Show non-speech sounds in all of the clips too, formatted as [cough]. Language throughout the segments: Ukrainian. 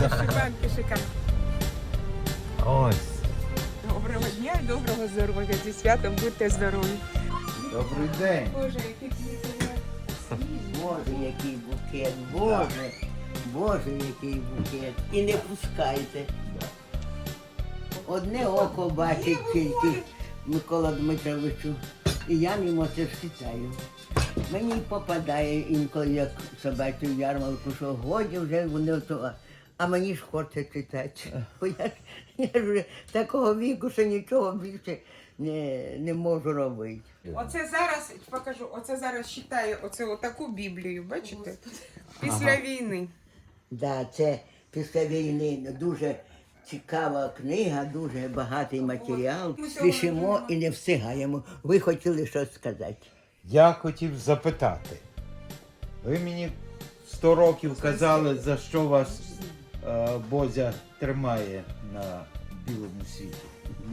Вишиванки. Ось. Доброго дня і доброго здоров'я. Зі святом будьте здорові. Добрий день. Боже, які квіти. Боже, який букет, Боже, Боже, який букет. І не пускайте. Одне око бачить тільки Микола Дмитровичу. І я йому це читаю. Мені попадає інколи як собачу ярмарку, що годі вже вони того. А мені ж хоче читати. Бо я ж, я ж вже такого віку, що нічого більше не, не можу робити. Оце зараз, покажу, оце зараз читаю оце отаку Біблію, бачите? Після війни. Да, це після війни дуже цікава книга, дуже багатий матеріал. Пишемо і не встигаємо. Ви хотіли щось сказати? Я хотів запитати. Ви мені 100 років казали, за що вас е, Бозя тримає на білому світі.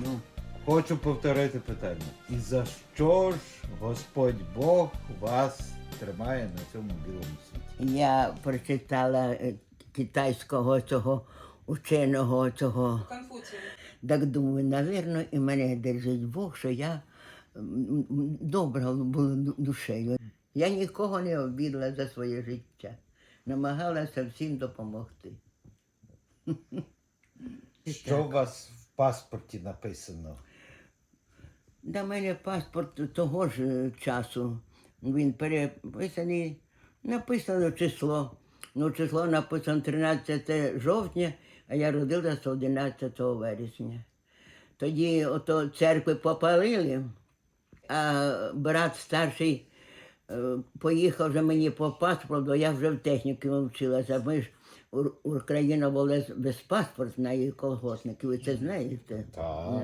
Ну, Хочу повторити питання. І за що ж Господь Бог вас тримає на цьому білому світі? я прочитала е, китайського цього ученого цього. Конфуція. Так думаю, навірно, і мене держить Бог, що я добра була душею. Я нікого не обідала за своє життя. Намагалася всім допомогти. [laughs] Що у вас в паспорті написано? До мене паспорт того ж е, часу. Він переписаний, написано число. Ну, число написано 13 жовтня, а я родилася 11 вересня. Тоді ото церкви попалили, а брат старший е, поїхав вже мені по паспорту, я вже в техніці вчилася. Ми ж Україна була без паспортної колгоспники, ви це знаєте? Так.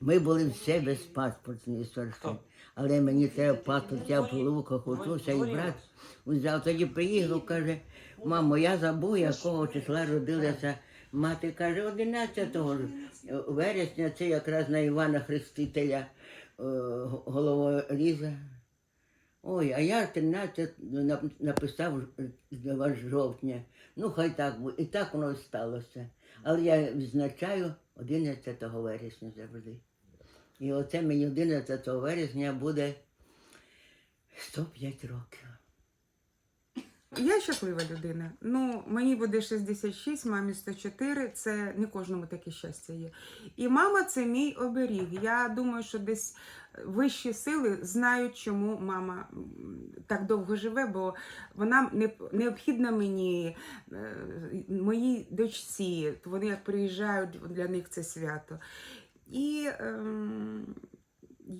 Ми були всі безпаспортні совершенно. Але мені треба паспорт, я в луках учуся, і брат взяв. Тоді приїхав, каже, мамо, я забув, якого числа родилася. Мати каже, 11 вересня, це якраз на Івана Хрестителя е, головоріза. Ой, а я 13 написав жовтня. Ну, хай так буде. І так воно сталося. Але я відзначаю 11 вересня завжди. І оце мені 11 вересня буде 105 років. Я щаслива людина. Ну, мені буде 66, мамі 104. Це не кожному таке щастя є. І мама це мій оберіг. Я думаю, що десь вищі сили знають, чому мама так довго живе, бо вона необхідна мені, е, моїй дочці. Вони як приїжджають, для них це свято. І ем,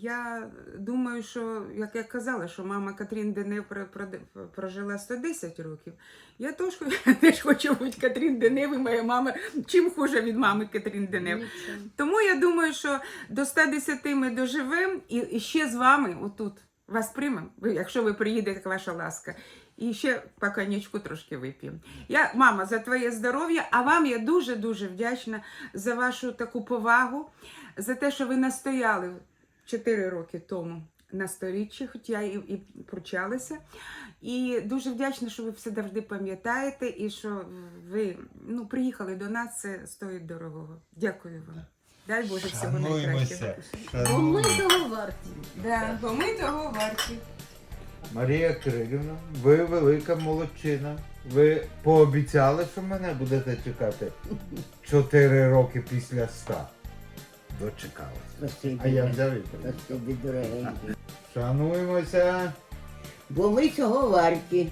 я думаю, що, як я казала, що мама Катрін Денев про- про- прожила 110 років. Я теж, [laughs] теж хочу бути Катрін Денев, і моя мама чим хуже від мами Катрін Денев. Тому я думаю, що до 110 ми доживемо і, ще з вами отут вас приймемо, якщо ви приїдете, як ваша ласка. І ще по коньячку трошки вип'ємо. Я, мама, за твоє здоров'я, а вам я дуже-дуже вдячна за вашу таку повагу, за те, що ви настояли 4 роки тому на сторіччі, хоч я і, і пручалася. І дуже вдячна, що ви все завжди пам'ятаєте і що ви ну, приїхали до нас, це стоїть дорогого. Дякую вам. Дай Боже всього найкращого. Шануймося. Бо ми того варті. Да, бо ми того варті. Марія Кирилівна, ви велика молодчина. Ви пообіцяли, що мене будете чекати 4 роки після 100. Дочекалися. Спасибі. А я взяв і. Спасибі, дорогенький. Шануємося. Бо ми цього варті.